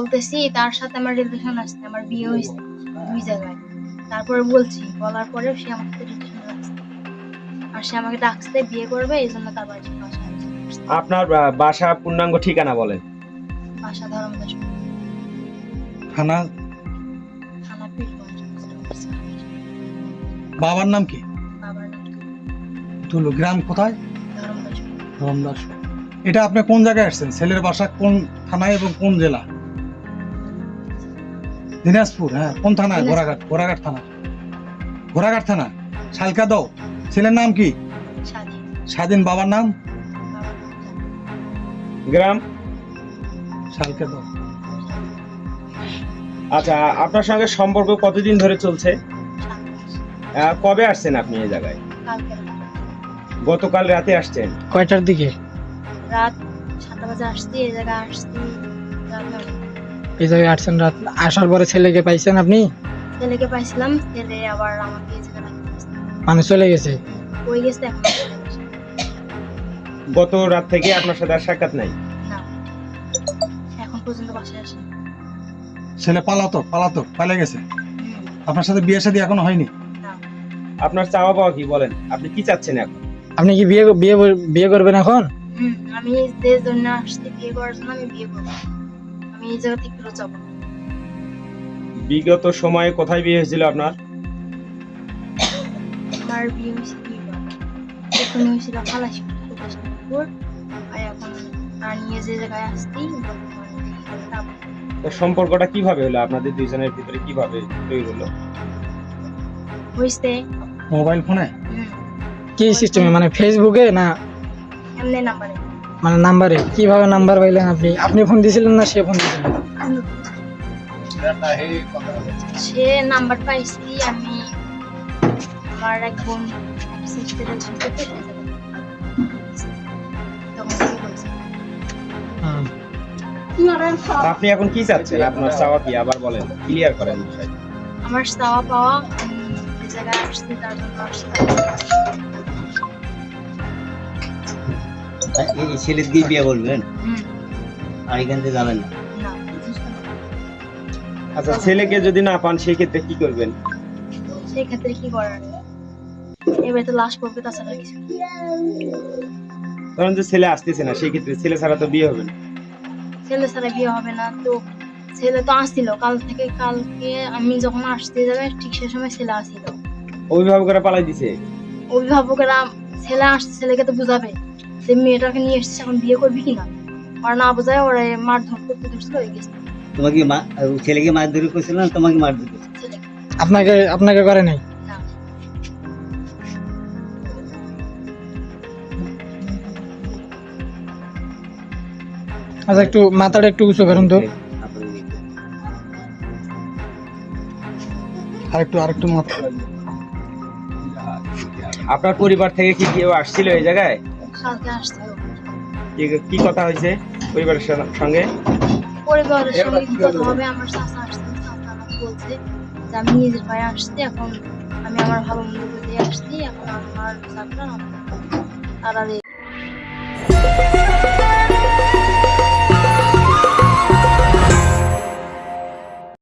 বলতেছি তার সাথে আমার রিলেশন আসছে আমার বিয়ে হয়েছে দুই জায়গায়। তারপরে বলছি বলার পরেও সে আমার সাথে রিলেশন রাখছে আর সে আমাকে ডাকছে বিয়ে করবে এই জন্য তার বাড়িতে বাসা আপনার বাসা পূর্ণাঙ্গ ঠিকানা বলেন। বাসা ধরম দাস থানা? থানা পীরগঞ্জ বাবার নাম কি? বাবার নাম তুলু গ্রাম কোথায়? ধরম দাস রমদাস এটা আপনি কোন জায়গায় আসছেন? ছেলের বাসা কোন থানায় এবং কোন জেলা? দিনাজপুর হ্যাঁ কোন থানায় দিনাজপুর। ঘোড়াঘাট ঘোড়াঘাট থানা। ঘোড়াঘাট থানা শালকা দাও ছেলের নাম কি? স্বাধীন। বাবার নাম। গ্রাম? শালকা দাও আচ্ছা আপনার সঙ্গে সম্পর্ক কতদিন ধরে চলছে? কবে আসছেন আপনি এই জায়গায়? গতকাল রাতে আসছেন? কয়টার দিকে? রাত সাতটা বাজে আসছি এই জায়গায় আসছি। এই জায়গায় আসছেন রাত আসার পরে ছেলেকে পাইছেন আপনি? ছেলেকে পাইছিলাম ছেলে আবার আমাকে এই জায়গায় রাখতে মানে চলে গেছে? কই গেছে এখন। গত রাত থেকে আপনার সাথে আর সাক্ষাৎ নাই? না। এখন পর্যন্ত বাসায় আসে ছেলে পালাতো পালাতো পালে গেছে। আপনার সাথে বিয়ে শাদী এখনও হয়নি? আপনার চাওয়া পাওয়া কি বলেন? আপনি কি চাচ্ছেন এখন? আপনি কি বিয়ে বিয়ে বিয়ে করবেন এখন? আমি যে জন্য আসছি বিয়ে করার জন্য আমি বিয়ে করব। আমি এই জায়গা থেকে ফেরত যাব না। বিগত সময়ে কোথায় বিয়ে হয়েছিল আপনার? আমার বিয়ে প্রথমে হয়েছিল আর এখন আর নিয়ে যে জায়গায় আসছি সম্পর্কটা কীভাবে হলো? আপনাদের দুইজনের ভিতরে কীভাবে তৈরি হলো? হয়েছে। মোবাইল ফোনে? কি সিস্টেমে মানে ফেসবুকে না এমনি নাম্বারে। মানে নাম্বারে কীভাবে নাম্বার পাইলেন আপনি? আপনি ফোন দিয়েছিলেন না সে ফোন দিয়েছিলেন সে নাম্বার পাইছি আমি আমার এক বোন। আপনি এখন কি চাচ্ছেন? আপনার চাওয়া কি? আবার বলেন ক্লিয়ার করেন বিষয়টা। আমার চাওয়া পাওয়া জায়গায় আসছি তার জন্য আসছি। এই ছেলে দিয়ে বিয়ে করবেন? আর এখান থেকে যাবেন না? না আচ্ছা ছেলেকে যদি না পান সেই ক্ষেত্রে কি করবেন? সেই ক্ষেত্রে কি করার? এবার তো লাশ পড়বে তাছাড়া কিছু। ধরেন যে ছেলে আসতেছে না সেই ক্ষেত্রে ছেলে ছাড়া তো বিয়ে হবে না। ছেলে ছাড়া বিয়ে হবে না তো ছেলে তো আসছিল। কাল থেকে কালকে আমি যখন আসতে যাবে ঠিক সে সময় ছেলে আসছিল। অভিভাবকরা পালাই দিছে? অভিভাবকেরা ছেলে আসছে ছেলেকে তো বুঝাবে। যে মেয়েটাকে নিয়ে এসেছে এখন বিয়ে করবি কিনা? ওরা না বোঝায় ওরা মারধর করতে ধরছিল হয়ে গেছে। তোমাকে মা- ছেলেকে মারধর করছিল না তোমাকে মারধর করছিল? আপনাকে আপনাকে করে নাই? আচ্ছা একটু মাথাটা একটু উঁচু করেন তো। আরেকটু আরেকটু মাত্র আপনার পরিবার থেকে কি কেউ আসছিল এই জায়গায়? কালকে আসছিল কি- কি কথা হয়েছে পরিবারের সঙ্গে? পরিবারের সঙ্গে কি কথা হবে? আমার চাচা আসতে চাচা আমাকে বলছে যে আমি নিজের পায়ে আসছি এখন আমি আমার ভালো মন্দ দিয়ে আসছি এখন আমার চাকরা তারা